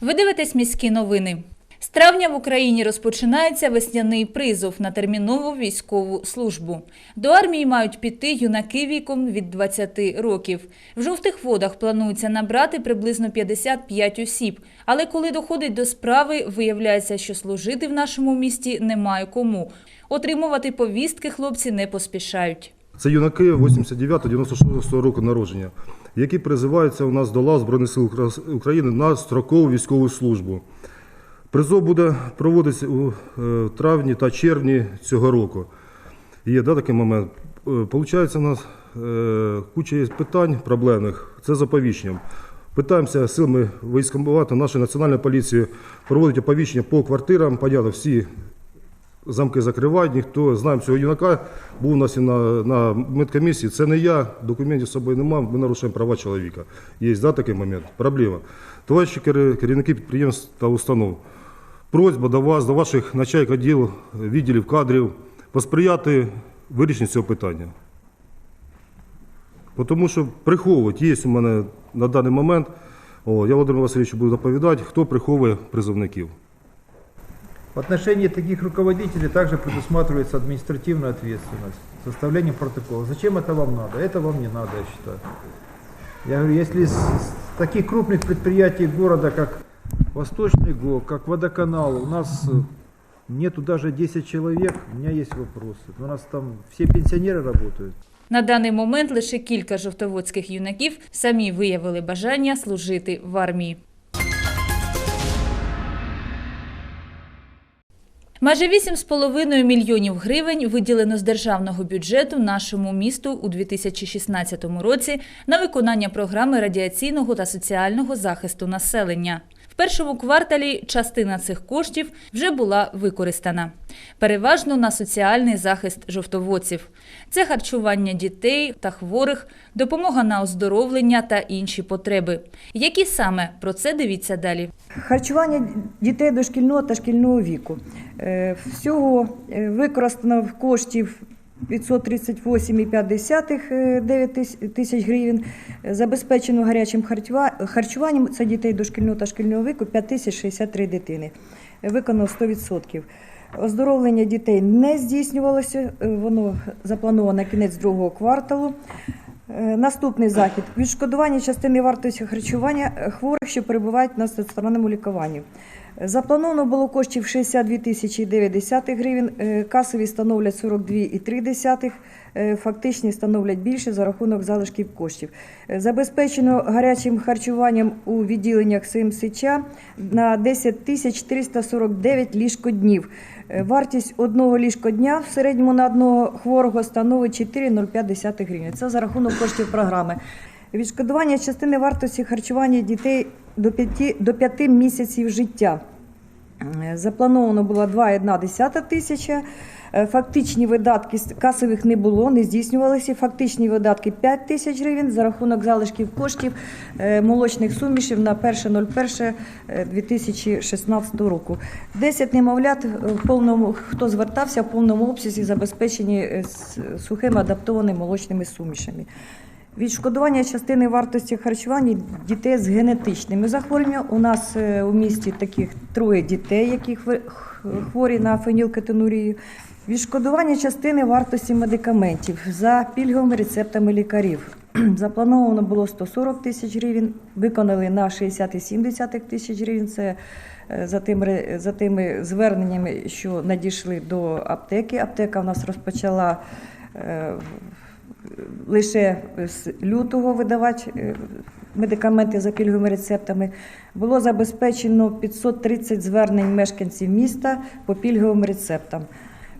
Ви дивитесь міські новини. З травня в Україні розпочинається весняний призов на термінову військову службу. До армії мають піти юнаки віком від 20 років. В жовтих водах планується набрати приблизно 55 осіб. Але коли доходить до справи, виявляється, що служити в нашому місті немає кому. Отримувати повістки хлопці не поспішають. Це юнаки 89-96 року народження, які призиваються у нас до лав Збройних сил України на строкову військову службу. Призов буде проводитися у е, травні та червні цього року. Є да, такий момент. Е, Получається, у нас е, куча питань проблемних. Це з оповіщенням. Питаємося силами військомбувати нашої національної поліції проводить оповіщення по квартирам. Понятно, всі замки закривають, ніхто знаємо цього юнака. Був у нас і на, на медкомісії. Це не я, документів з собою немає, ми нарушуємо права чоловіка. Є да, такий момент. Проблема. Товариші керівники підприємств та установ. Просьба до вас, до ваших начальник відділів, відділів кадрів посприяти вирішенню цього питання. Тому що приховують, є у мене на даний момент, о, я Володимир Васильович буду доповідати, хто приховує призовників. В отношении таких руководителей также предусматривается административная ответственность, составление протокола. Зачем это вам надо? Это вам не надо, я считаю. Я говорю, если с с таких крупных предприятий города, как Восточный ГО, как Водоканал, у нас э, нету даже 10 человек, у меня есть вопросы. У нас там все пенсионеры работают. На даний момент лише кілька жовтоводських юнаків самі виявили бажання служити в армії. Майже 8,5 мільйонів гривень виділено з державного бюджету нашому місту у 2016 році на виконання програми радіаційного та соціального захисту населення. В першому кварталі частина цих коштів вже була використана. Переважно на соціальний захист жовтоводців. Це харчування дітей та хворих, допомога на оздоровлення та інші потреби. Які саме про це дивіться далі. Харчування дітей дошкільного та шкільного віку. Е, Всього е, використано коштів 538,5 е, 9 тис- тисяч гривень. Забезпечено гарячим харчуванням це дітей дошкільного та шкільного віку 5063 дитини. Виконано 100%. Оздоровлення дітей не здійснювалося, е, воно заплановано кінець другого кварталу. Е, Наступний захід відшкодування частини вартості харчування хворих, що перебувають на стаціонарному лікуванні. Заплановано було коштів 62 тисячі 9 гривень, е, касові становлять 42,3, е, фактичні становлять більше за рахунок залишків коштів. Е, Забезпечено гарячим харчуванням у відділеннях СМСЧ на 10 тисяч 449 ліжкоднів. Вартість одного ліжкодня в середньому на одного хворого становить 4,05 гривень. Це за рахунок коштів програми. Відшкодування частини вартості харчування дітей до 5, до 5 місяців життя. Е, Заплановано було 2,1 тисяча. Е, Фактичні видатки касових не було, не здійснювалися. Фактичні видатки 5 тисяч гривень за рахунок залишків коштів е, молочних сумішів на 1.01.2016 року. 10 немовлят в повному, хто звертався в повному обсязі забезпечені сухими адаптованими молочними сумішами. Відшкодування частини вартості харчування дітей з генетичними захворюваннями. У нас е, у місті таких троє дітей, які хворі на фенілкетонурію. Відшкодування частини вартості медикаментів за пільговими рецептами лікарів. Заплановано було 140 тисяч гривень, виконали на 60,7 тисяч гривень. Це е, за, тим, ре- за тими зверненнями, що надійшли до аптеки. Аптека в нас розпочала е, лише з лютого видавати е, медикаменти за пільговими рецептами. Було забезпечено 530 звернень мешканців міста по пільговим рецептам.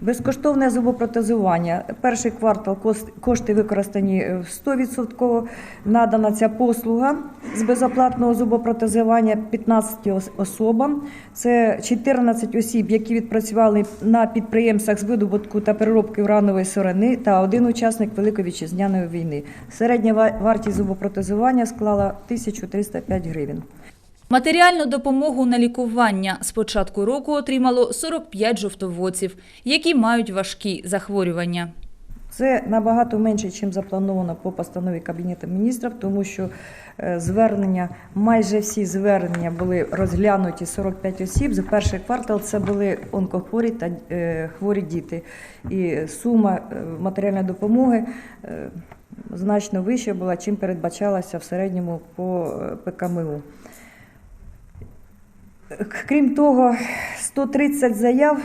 Безкоштовне зубопротезування. Перший квартал кошти використані е, 100%. Надана ця послуга з безоплатного зубопротезування 15 особам. Це 14 осіб, які відпрацювали на підприємствах з видобутку та переробки уранової сировини, та один учасник Великої вітчизняної війни. Середня ва- вартість зубопротезування склала 1305 гривень. Матеріальну допомогу на лікування з початку року отримало 45 жовтоводців, які мають важкі захворювання. Це набагато менше, ніж заплановано по постанові Кабінету міністрів, тому що е, звернення, майже всі звернення були розглянуті 45 осіб. За перший квартал це були онкохворі та е, хворі діти. І сума е, матеріальної допомоги значно вища була, чим передбачалася в середньому по ПКМУ. Крім того, 130 заяв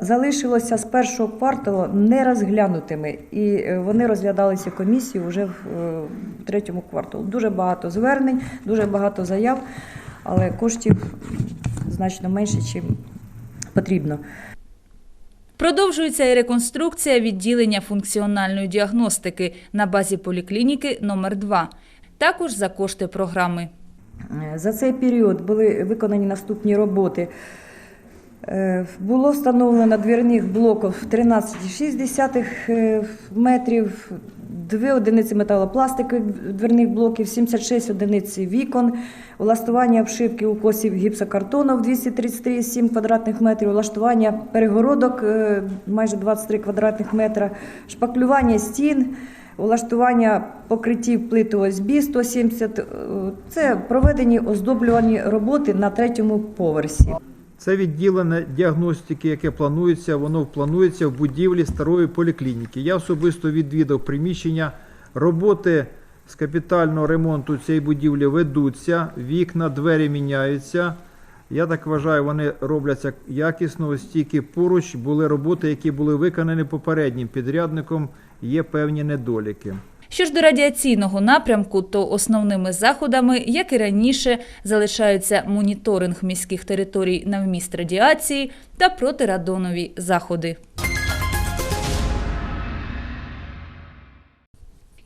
залишилося з першого кварталу нерозглянутими, і е, вони розглядалися комісією вже в е, третьому кварталу. Дуже багато звернень, дуже багато заяв, але коштів значно менше, ніж потрібно. Продовжується і реконструкція відділення функціональної діагностики на базі поліклініки номер 2 також за кошти програми. За цей період були виконані наступні роботи. Е, Було встановлено двірних блоків 13,6 е, метрів, 2 одиниці металопластикових дверних блоків, 76 одиниць вікон, влаштування обшивки укосів гіпсокартону в 233,7 квадратних метрів, влаштування перегородок е, майже 23 квадратних метра, шпаклювання стін, Улаштування покриттів плит ОСБ 170 е, це проведені оздоблювані роботи на третьому поверсі. Це відділення діагностики, яке планується, воно планується в будівлі старої поліклініки. Я особисто відвідав приміщення. Роботи з капітального ремонту цієї будівлі ведуться, вікна, двері міняються. Я так вважаю, вони робляться якісно, ось поруч були роботи, які були виконані попереднім підрядником, є певні недоліки. Що ж до радіаційного напрямку, то основними заходами, як і раніше, залишаються моніторинг міських територій на вміст радіації та протирадонові заходи.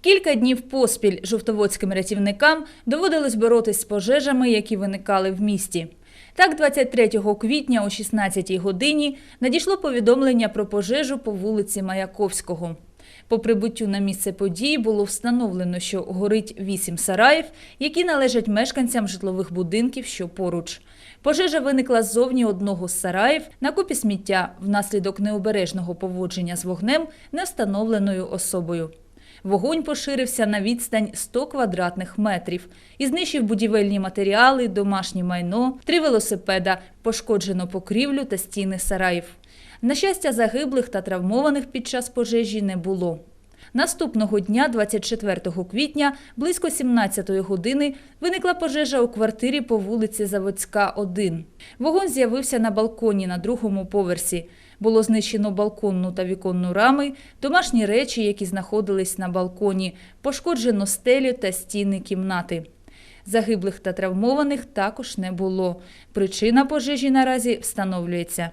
Кілька днів поспіль жовтоводським рятівникам доводилось боротись з пожежами, які виникали в місті. Так, 23 квітня о 16 годині надійшло повідомлення про пожежу по вулиці Маяковського. По прибуттю на місце події було встановлено, що горить вісім сараїв, які належать мешканцям житлових будинків, що поруч. Пожежа виникла ззовні одного з сараїв на купі сміття внаслідок необережного поводження з вогнем невстановленою особою. Вогонь поширився на відстань 100 квадратних метрів і знищив будівельні матеріали, домашнє майно, три велосипеда, пошкоджено покрівлю та стіни сараїв. На щастя, загиблих та травмованих під час пожежі не було. Наступного дня, 24 квітня, близько 17 години, виникла пожежа у квартирі по вулиці Заводська, 1. Вогонь з'явився на балконі на другому поверсі. Було знищено балконну та віконну рами, домашні речі, які знаходились на балконі, пошкоджено стелю та стіни кімнати. Загиблих та травмованих також не було. Причина пожежі наразі встановлюється.